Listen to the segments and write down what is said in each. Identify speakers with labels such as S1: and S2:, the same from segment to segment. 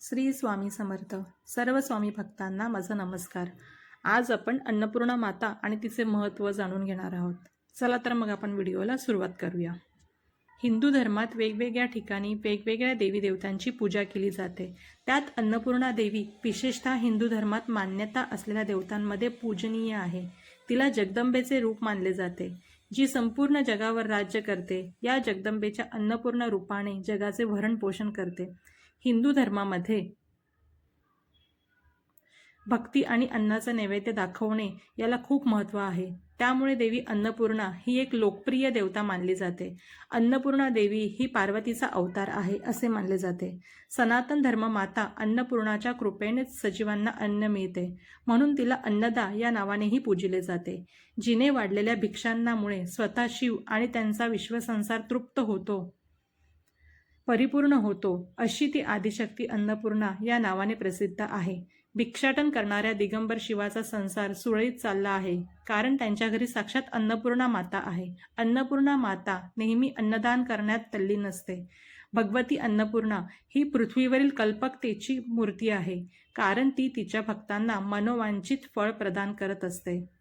S1: श्री स्वामी समर्थ. सर्व स्वामी भक्तांना माझा नमस्कार. आज आपण अन्नपूर्णा माता आणि तिचे महत्त्व जाणून घेणार आहोत. चला तर मग आपण व्हिडिओला सुरुवात करूया. हिंदू धर्मात वेगवेगळ्या ठिकाणी वेगवेगळ्या देवी देवतांची पूजा केली जाते. त्यात अन्नपूर्णा देवी विशेषतः हिंदू धर्मात मान्यता असलेल्या देवतांमध्ये पूजनीय आहे. तिला जगदंबेचे रूप मानले जाते. जी संपूर्ण जगावर राज्य करते या जगदंबेच्या अन्नपूर्ण रूपाने जगाचे भरणपोषण करते. हिंदू धर्मामध्ये. भक्ती आणि अन्नाचं नैवेद्य दाखवणे याला खूप महत्त्व आहे. त्यामुळे देवी अन्नपूर्णा ही एक लोकप्रिय देवता मानली जाते. अन्नपूर्णा देवी ही पार्वतीचा अवतार आहे असे मानले जाते. सनातन धर्म माता अन्नपूर्णाच्या कृपेनेच सजीवांना अन्न मिळते. म्हणून तिला अन्नदा या नावानेही पूजिले जाते. जिने वाढलेल्या भिक्षांनामुळे स्वतः शिव आणि त्यांचा विश्वसंसार तृप्त होतो. परिपूर्ण होतो अशी ती आदिशक्ती अन्नपूर्णा या नावाने प्रसिद्ध आहे. भिक्षाटन करणाऱ्या दिगंबर शिवाचा संसार सुरळीत चालला आहे. कारण त्यांच्या घरी साक्षात अन्नपूर्णा माता आहे. अन्नपूर्णा माता नेहमी अन्नदान करण्यात तल्लीन असते भगवती अन्नपूर्णा ही पृथ्वीवरील कल्पकतेची मूर्ती आहे. कारण ती तिच्या भक्तांना मनोवांछित फळ प्रदान करत असते.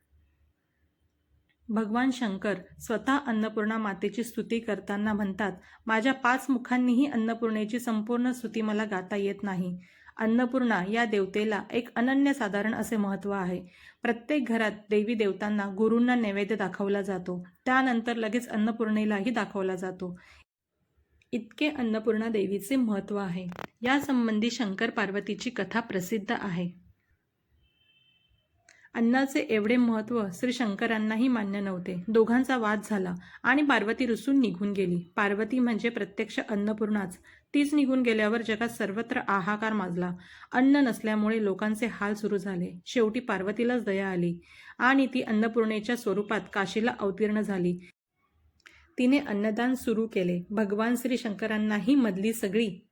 S1: भगवान शंकर स्वतः अन्नपूर्णा मातेची स्तुती करताना म्हणतात माझ्या पाच मुखांनीही अन्नपूर्णेची संपूर्ण स्तुती मला गाता येत नाही. अन्नपूर्णा या देवतेला एक अनन्यसाधारण असे महत्त्व आहे. प्रत्येक घरात देवी देवतांना गुरूंना नैवेद्य दाखवला जातो. त्यानंतर लगेच अन्नपूर्णेलाही दाखवला जातो. इतके अन्नपूर्णा देवीचे महत्त्व आहे. यासंबंधी शंकर पार्वतीची कथा प्रसिद्ध आहे. अन्नाचे एवढे महत्त्व श्री शंकरांनाही मान्य नव्हते. दोघांचा वाद झाला आणि पार्वती रुसून निघून गेली. पार्वती म्हणजे प्रत्यक्ष अन्नपूर्णाच. तीच निघून गेल्यावर जगात सर्वत्र आहाकार माजला. अन्न नसल्यामुळे लोकांचे हाल सुरू झाले. शेवटी पार्वतीलाच दया आली आणि ती अन्नपूर्णेच्या स्वरूपात काशीला अवतीर्ण झाली. तिने अन्नदान सुरू केले. भगवान श्री शंकरांनाही मधली सगळी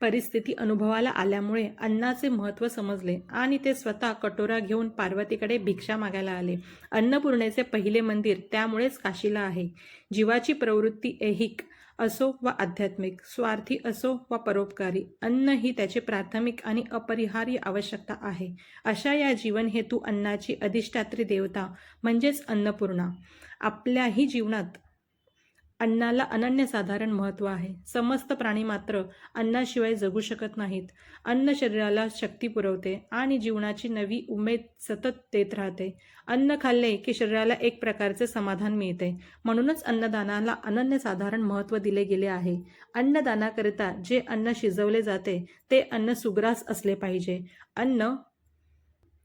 S1: परिस्थिती अनुभवाला आल्यामुळे अन्नाचे महत्त्व समजले आणि ते स्वतः कटोरा घेऊन पार्वतीकडे भिक्षा मागायला आले. अन्नपूर्णेचे पहिले मंदिर त्यामुळेच काशीला आहे. जीवाची प्रवृत्ती ऐहिक असो व आध्यात्मिक स्वार्थी असो व परोपकारी अन्न ही त्याची प्राथमिक आणि अपरिहार्य आवश्यकता आहे. अशा या जीवन हेतू अन्नाची अधिष्ठात्री देवता म्हणजेच अन्नपूर्णा. आपल्याही जीवनात अन्नाला अनन्यसाधारण महत्त्व आहे. समस्त प्राणी मात्र अन्नाशिवाय जगू शकत नाहीत. अन्न शरीराला शक्ती पुरवते आणि जीवनाची नवी उमेद सतत देत राहते. अन्न खाल्ले की शरीराला एक प्रकारचे समाधान मिळते. म्हणूनच अन्नदानाला अनन्यसाधारण महत्त्व दिले गेले आहे. अन्नदानाकरिता जे अन्न शिजवले जाते ते अन्न सुग्रास असले पाहिजे. अन्न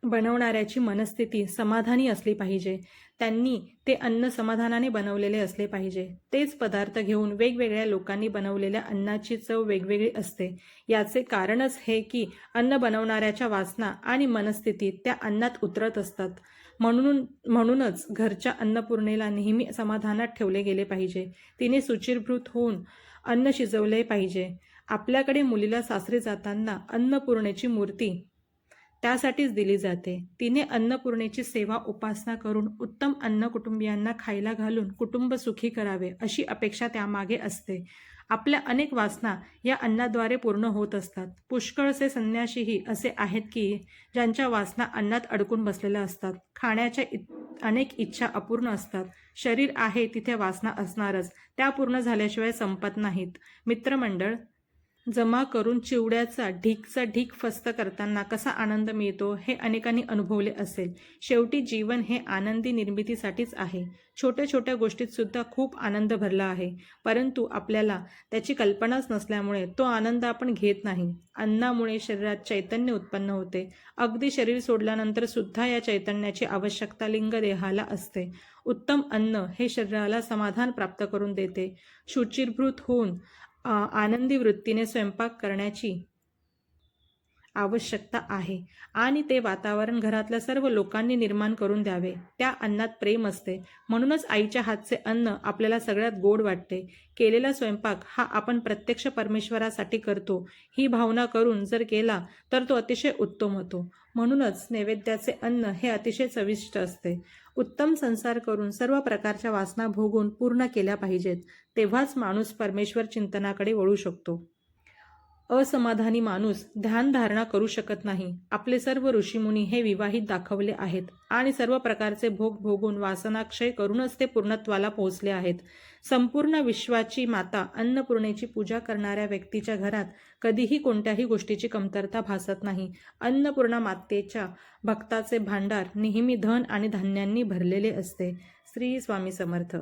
S1: बनवणाऱ्याची मनस्थिती समाधानी असली पाहिजे. त्यांनी ते अन्न समाधानाने बनवलेले असले पाहिजे. तेच पदार्थ घेऊन वेगवेगळ्या लोकांनी बनवलेल्या अन्नाची चव वेगवेगळी असते. याचे कारणच हे की अन्न बनवणाऱ्याच्या वासना आणि मनस्थिती त्या अन्नात उतरत असतात. म्हणून म्हणूनच घरच्या अन्नपूर्णेला नेहमी समाधानात ठेवले गेले पाहिजे. तिने सुचिरभूत होऊन अन्न शिजवले पाहिजे. आपल्याकडे मुलीला सासरे जाताना अन्नपूर्णेची मूर्ती त्यासाठीच दिली जाते. तिने अन्नपूर्णेची सेवा उपासना करून उत्तम अन्न कुटुंबियांना खायला घालून कुटुंब सुखी करावे अशी अपेक्षा त्यामागे असते. आपल्या अनेक वासना या अन्नाद्वारे पूर्ण होत असतात. पुष्कळसे संन्याशीही असे आहेत की ज्यांच्या वासना अन्नात अडकून बसलेल्या असतात. खाण्याच्या इत अनेक इच्छा अपूर्ण असतात. शरीर आहे तिथे वासना असणारच. त्या पूर्ण झाल्याशिवाय संपत नाहीत. मित्रमंडळ जमा करून चिवड्याचा ढीकचा ढीक फस्त करताना कसा आनंद मिळतो हे अनेकांनी अनुभवले असेल. शेवटी जीवन हे आनंदी निर्मितीसाठीच आहे. छोट्या छोट्या गोष्टीत सुद्धा खूप आनंद भरला आहे. परंतु आपल्याला त्याची कल्पनाच नसल्यामुळे तो आनंद आपण घेत नाही. अन्नामुळे शरीरात चैतन्य उत्पन्न होते. अगदी शरीर सोडल्यानंतर सुद्धा या चैतन्याची आवश्यकता लिंग देहाला असते. उत्तम अन्न हे शरीराला समाधान प्राप्त करून देते. शुचिरभूत होऊन आनंदी वृत्तीने स्वयंपाक करण्याची आवश्यकता आहे. आणि ते वातावरण घरातल्या सर्व लोकांनी निर्माण करून द्यावे. त्या अन्नात प्रेम असते. म्हणूनच आईच्या हातचे अन्न आपल्याला सगळ्यात गोड वाटते. केलेला स्वयंपाक हा आपण प्रत्यक्ष परमेश्वरासाठी करतो. ही भावना करून जर केला तर तो अतिशय उत्तम होतो. म्हणूनच नैवेद्याचे अन्न हे अतिशय चविष्ट असते. उत्तम संसार करून सर्व प्रकारच्या वासना भोगून पूर्ण केल्या पाहिजेत. तेव्हाच माणूस परमेश्वर चिंतनाकडे वळू शकतो. असमाधानी माणूस ध्यानधारणा करू शकत नाही. आपले सर्व ऋषीमुनी हे विवाहित दाखवले आहेत आणि सर्व प्रकारचे भोग भोगून वासनाक्षय करूनच ते पूर्णत्वाला पोहोचले आहेत. संपूर्ण विश्वाची माता अन्नपूर्णेची पूजा करणाऱ्या व्यक्तीच्या घरात कधीही कोणत्याही गोष्टीची कमतरता भासत नाही. अन्नपूर्णा मातेच्या भक्ताचे भांडार नेहमी धन आणि धान्यांनी भरलेले असते. श्री स्वामी समर्थ.